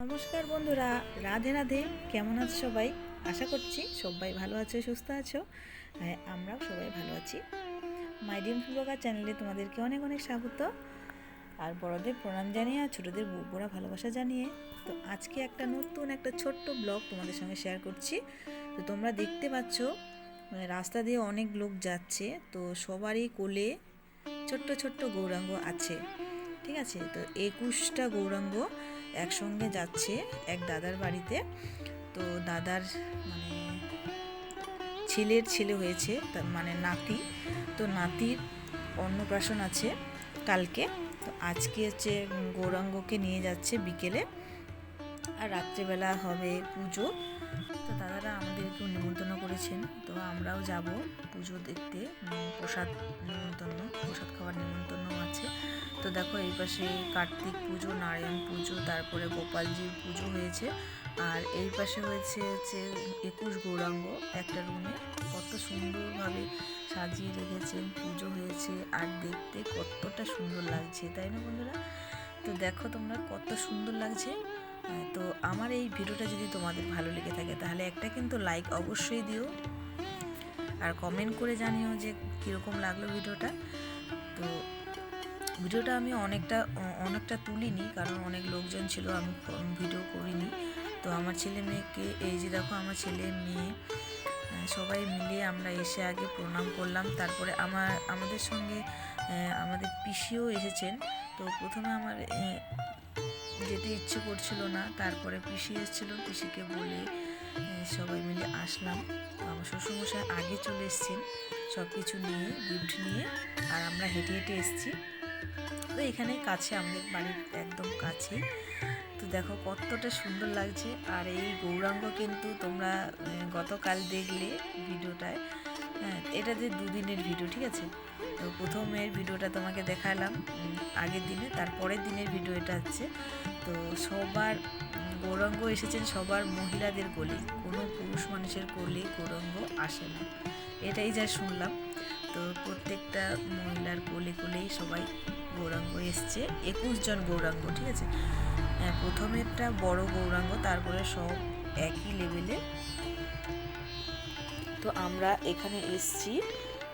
নমস্কার বন্ধুরা, রাধে রাধে। কেমন আছো সবাই? আশা করছি সবাই ভালো আছো, সুস্থ আছো। হ্যাঁ আমরাও সবাই ভালো আছি। মাই ডিম ব্লগার চ্যানেলে তোমাদেরকে অনেক অনেক স্বাগত। আর বড়দের প্রণাম জানিয়ে, আর ছোটোদের বুকবোরা ভালোবাসা জানিয়ে। তো আজকে একটা নতুন, একটা ছোট্ট ব্লগ তোমাদের সঙ্গে শেয়ার করছি। তো তোমরা দেখতে পাচ্ছ মানে রাস্তা দিয়ে অনেক লোক যাচ্ছে। তো সবারই কোলে ছোট্ট ছোট্ট গৌরাঙ্গ আছে। ঠিক আছে? তো একুশটা গৌরাঙ্গ একসঙ্গে যাচ্ছে এক দাদার বাড়িতে। তো দাদার মানে ছেলের ছেলে হয়েছে, তার মানে নাতি। তো নাতির অন্নপ্রাশন আছে কালকে। তো আজকে হচ্ছে গৌরাঙ্গকে নিয়ে যাচ্ছে বিকেলে। আর রাত্রেবেলা হবে পুজো। তো দাদারা আমাদেরকে নিমন্ত্রণ করেছেন। তো আমরাও যাব পুজো দেখতে। প্রসাদ নিমন্ত্রণ, প্রসাদ খাওয়ার নিমন্ত্রণ আছে। তো দেখো এই পাশে কার্তিক পুজো, নারায়ণ পুজো, তারপরে গোপালজির পুজো হয়েছে। আর এই পাশে হয়েছে হচ্ছে একুশ গৌরাঙ্গ একটা রুমে। কত সুন্দরভাবে সাজিয়ে রেখেছেন, পুজো হয়েছে। আর দেখতে কতটা সুন্দর লাগছে, তাই না বন্ধুরা? তো দেখো তোমরা কত সুন্দর লাগছে। তো আমার এই ভিডিওটা যদি তোমাদের ভালো লেগে থাকে, তাহলে একটা কিন্তু লাইক অবশ্যই দিও। আর কমেন্ট করে জানিও যে কীরকম লাগল ভিডিওটা। তো ভিডিওটা আমি অনেকটা অনেকটা তুলিনি, কারণ অনেক লোকজন ছিল, আমি ভিডিও করিনি। তো আমার ছেলে মেয়েকে, এই যে দেখো আমার ছেলে মেয়ে সবাই মিলে আমরা এসে আগে প্রণাম করলাম। তারপরে আমার, আমাদের সঙ্গে আমাদের পিসিও এসেছেন। তো প্রথমে আমার যেতে ইচ্ছে করছিল না, তারপরে পিসি এসেছিল, পিসিকে বলে সবাই মিলে আসলাম। আমার শ্বশুরমশাই আগে চলে এসছেন সব কিছু নিয়ে, গিফট নিয়ে, আর আমরা হেঁটে হেঁটে এসেছি। তো এখানে কাছে, আমাদের বাড়ির একদম কাছেই। দেখো কতটা সুন্দর লাগছে। আর এই গৌরাঙ্গ কিন্তু তোমরা গতকাল দেখলে ভিডিওটায়। হ্যাঁ এটা যে দুদিনের ভিডিও, ঠিক আছে? তো প্রথমের ভিডিওটা তোমাকে দেখালাম আগের দিনে, তারপরের দিনের ভিডিও এটা হচ্ছে। তো সবার, গৌরাঙ্গ এসেছেন সবার মহিলাদের কোলে। কোনো পুরুষ মানুষের কোলে গৌরাঙ্গ আসে না। এটাই যা শুনলাম। তো প্রত্যেকটা মহিলার কোলে, কোলেই সবাই গৌরাঙ্গ এসছে একুশ জন গৌরাঙ্গ ঠিক আছে? হ্যাঁ, প্রথমেরটা বড় গৌরাঙ্গ তারপরে সব একই লেভেলে তো আমরা এখানে এসছি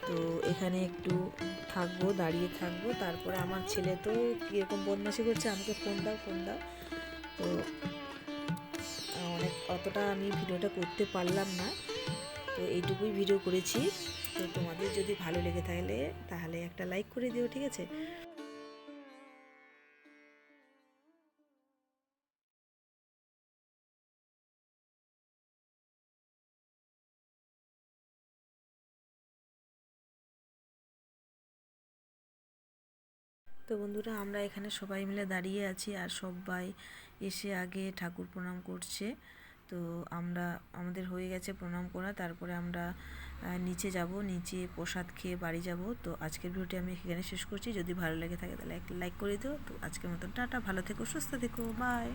তো এখানে একটু থাকব দাঁড়িয়ে থাকব তারপরে আমার ছেলে তো কীরকম বদমাশি করছে আমাকে ফোন দাও ফোন দাও। তো অনেক অতটা আমি ভিডিওটা করতে পারলাম না তো এইটুকুই ভিডিও করেছি। তো তোমাদের যদি ভালো লেগে থাকলে তাহলে একটা লাইক করে দিও ঠিক আছে? তো বন্ধুরা, আমরা এখানে সবাই মিলে দাঁড়িয়ে আছি আর সবাই এসে আগে ঠাকুর প্রণাম করছে। তো আমরা, আমাদের হয়ে গেছে প্রণাম করা। তারপরে আমরা নিচে যাব, নিচে প্রসাদ খেয়ে বাড়ি যাব। তো আজকের ভিডিওটি আমি এখানে শেষ করছি। যদি ভালো লেগে থাকে তাহলে লাইক করে দিও। তো আজকের মতন টাটা, ভালো থেকো, সুস্থ থেকো বাই